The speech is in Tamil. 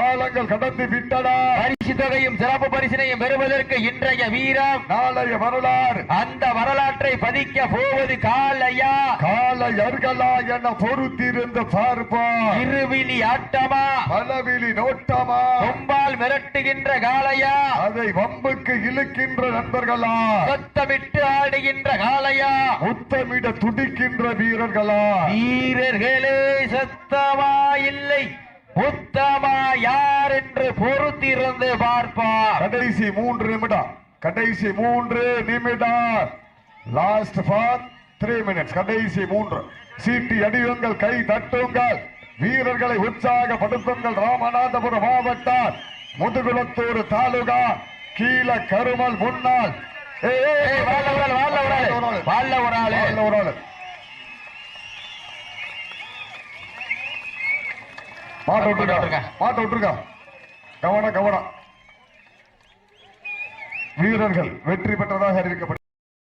காலங்கள் கடந்து விட்டன பரிசு தொகையும் சிறப்பு பரிசினையும் பெறுவதற்கு இன்றைய வீரம். நாளைய வரலாறு. அந்த வரலாற்றை பதிக்க போவது காலையா? கால அருகலா என பொறுத்திருந்து பார்ப்போம் இருவிழி ஆட்டமா? பலவிழி நோட்டமா? கொம்பால் மிரட்டுகின்ற காளையா அதை வம்புக்கு இழுக்கின்ற நண்பர்களா? சொத்தமிட்டு ஆடுகின்ற காளையா முத்தமிட துடிக்கின்ற வீரர்களா? வீரர்களே சத்தமா இல்லை. யார் என்று பொறுத்திருந்து பார்ப்பார். கடைசி மூன்று நிமிடம். கடைசி மூன்று நிமிடம். லாஸ்ட் ஃபார் த்ரீ மினிட்ஸ் கடைசி மூன்று. சீட்டி அடியுங்கள் கை தட்டுங்கள். வீரர்களை உற்சாகப்படுத்துங்கள். ராமநாதபுரம் மாவட்டம் முதுகுளத்தூர் தாலுகா கீழ கருமல் முன்னாள். வால்ல ஒரு ஆளு, ஒரு ஆளு. மாட்ட விட்டுருக்க மாட்ட விட்டுருக்க கவனம் கவனம். வீரர்கள் வெற்றி பெற்றதாக அறிவிக்கப்பட்ட